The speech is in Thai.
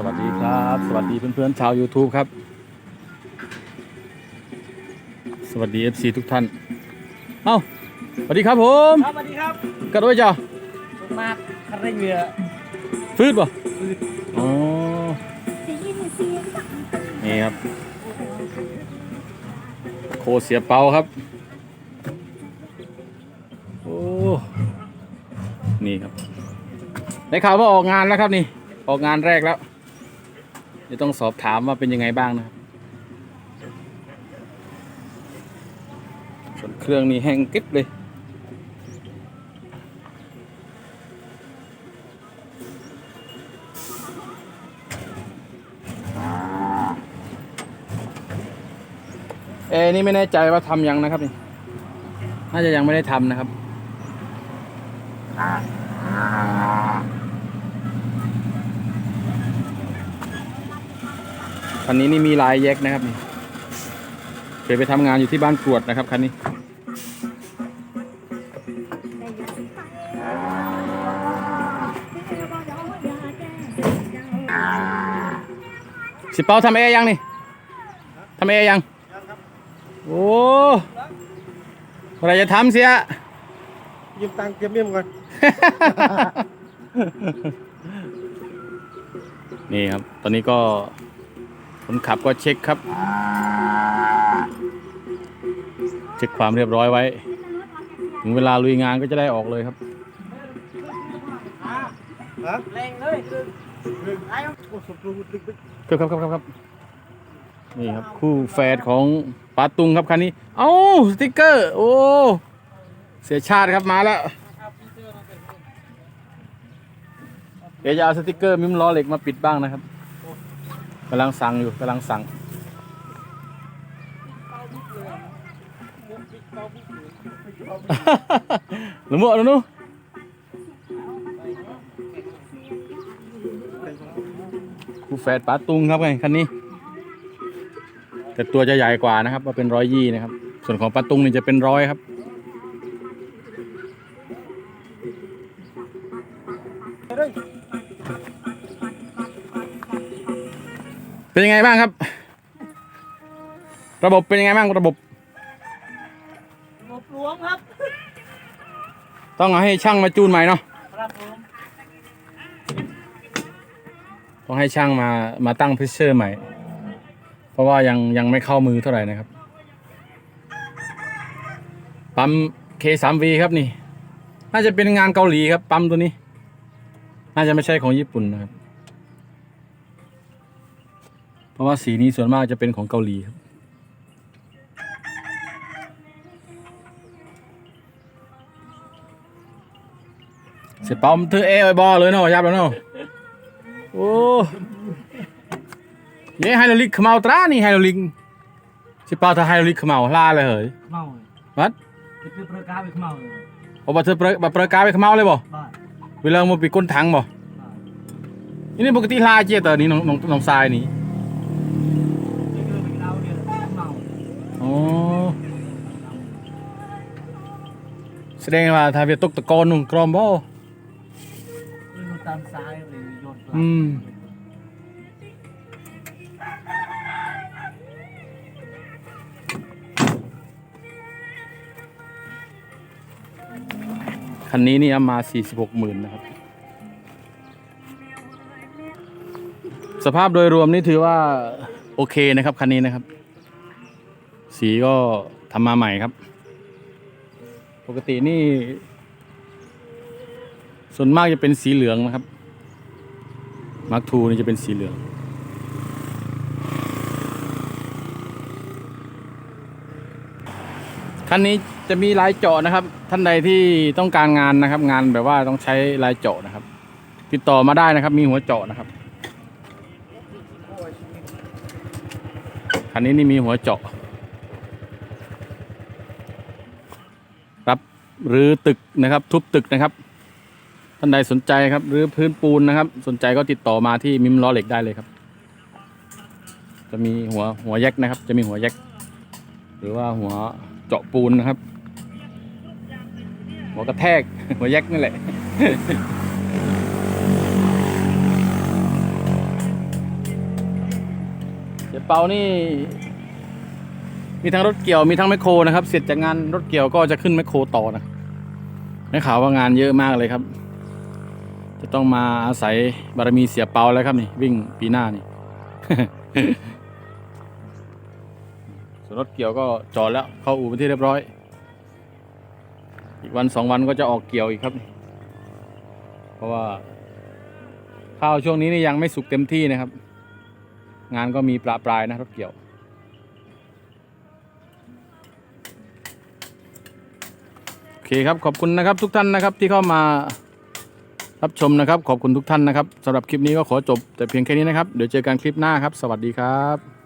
สวัสดีครับ สวัสดีเพื่อนๆชาว YouTube ครับ สวัสดี FC ทุกท่าน เอ้าสวัสดีครับผมครับสวัสดีครับกระโดดจ้ะสมมากคันเร่งเรือฟืดป่ะอ๋อนี่ครับ โคเสียเปาครับ โอ้ นี่ครับได้ข่าวว่าออกงานแล้วครับนี่ออกงานแรกแล้ว จะต้องสอบถามว่าเป็นยังไงบ้างนะครับ ส่วนเครื่องนี่แห้งกิ๊บเลย เอ้นี่ไม่แน่ใจว่าทำยังนะครับนี่ น่าจะยังไม่ได้ทำนะครับ คันนี้นี่มีลายแยกนะครับนี่เคยไปทำงานอยู่ที่บ้านกรวดนะครับคันนี้ สิเปาทำเอยังนี่ทำเอยัง โอ้เมื่อไหรจะทำเสียยืมตังค์เตรียมเมี่ยมก่อน นี่ครับ ตอนนี้ก็ คนขับก็เช็คครับ เช็คความเรียบร้อยไว้ ถึงเวลาลุยงานก็จะได้ออกเลยครับฮะแรงเลยดึงไอ้โอ้สมรู้ดึกดึกครับครับครับครับครับนี่ครับ คู่แฝดของปาตุงครับคันนี้ เอ้าสติกเกอร์ โอ้ เสียชาติครับมาแล้วเดี๋ยวจะเอาสติกเกอร์มิมล้อเหล็กมาปิดบ้างนะครับ กำลังสั่งอยู่กำลังสั่งหนูมั่วหนูหนูคู่แฝดปาตุงครับไงคันนี้ แต่ตัวจะใหญ่กว่านะครับว่าเป็นร้อยยี่นะครับ ส่วนของปาตุงนี่จะเป็นร้อยครับเป็นยังไงบ้างครับ ระบบเป็นยังไงบ้างระบบหลบหลวงครับ ต้องเอาให้ช่างมาจูนใหม่เนาะครับผมต้องให้ช่างมามาตั้งเพรสเชอร์ใหม่ เพราะว่ายังยังไม่เข้ามือเท่าไหร่นะครับ ปั๊ม K3V ครับนี่ น่าจะเป็นงานเกาหลีครับ ปั๊มตัวนี้ น่าจะไม่ใช่ของญี่ปุ่นนะครับ ราะว่าสีนี้ส่วนมากจะเป็นของเกาหลีครับเสียเปาเธอเอไอบอเลยเนาะยับแล้วเนาะโอ้เนี่ยไฮโดรลิกขมเอาตรานี่ไฮโดรลิกเสียเปาถ้าไฮโดรลิกขมเอาล่าเลยเหรอเมาเลยวัดจะเป็นประกาศไปเมาเลยโอ้บัตเธอเปรอะบัตรเปรอะกาไปขมเอาเลยบ่บ้าเวลามาปีก้นถังบ่บ้านี่ปกติลาเจี๊ยเตอร์นี่น้องน้องน้องทรายนี่ จะเกิดเป็นเราเนี่ยเมา อ๋อแสดงว่าถ้าเวียตกตะกอนนุ่งกรอมบ่เรื่องมันตามซ้ายเลยโยนกลับอืมคันนี้นี่เอามา 46หมื่นนะครับ สภาพโดยรวมนี่ถือว่า โอเคนะครับ คันนี้นะครับ สีก็ทำมาใหม่ครับ ปกตินี่ ส่วนมากจะเป็นสีเหลืองนะครับ มาร์คทูนี่จะเป็นสีเหลือง คันนี้จะมีลายเจาะนะครับ ท่านใดที่ต้องการงานนะครับ งานแบบว่าต้องใช้ลายเจาะนะครับ ติดต่อมาได้นะครับ มีหัวเจาะนะครับ คันนี้นี่มีหัวเจาะ รับ หรือตึกนะครับ ทุบตึกนะครับ ท่านใดสนใจครับ หรือพื้นปูนนะครับ สนใจก็ติดต่อมาที่มิมล้อเหล็กได้เลยครับ จะมีหัวหัวแยกนะครับ จะมีหัวแยกหรือว่าหัวเจาะปูนนะครับ หัวกระแทก หัวแยกนี่แหละเปานี่ มีทั้งรถเกี่ยวมีทั้งแมคโครนะครับ เสร็จจากงานรถเกี่ยวก็จะขึ้นแมคโครต่อนะได้ข่าวว่างานเยอะมากเลยครับ จะต้องมาอาศัยบารมีเสียเปาแล้วครับนี่วิ่งปีหน้านี่ส่วนรถเกี่ยวก็จอดแล้ว เข้าอู่เป็นที่เรียบร้อย อีกวันสองวันก็จะออกเกี่ยวอีกครับ เพราะว่าข้าวช่วงนี้นี่ยังไม่สุกเต็มที่นะครับ งานก็มีปลาปลายนะรถเกี่ยว เคครับขอบคุณนะครับทุกท่านนะครับที่เข้ามารับชมนะครับ ขอบคุณทุกท่านนะครับสำหรับคลิปนี้ก็ขอจบแต่เพียงแค่นี้นะครับ เดี๋ยวเจอกันคลิปหน้าครับ สวัสดีครับ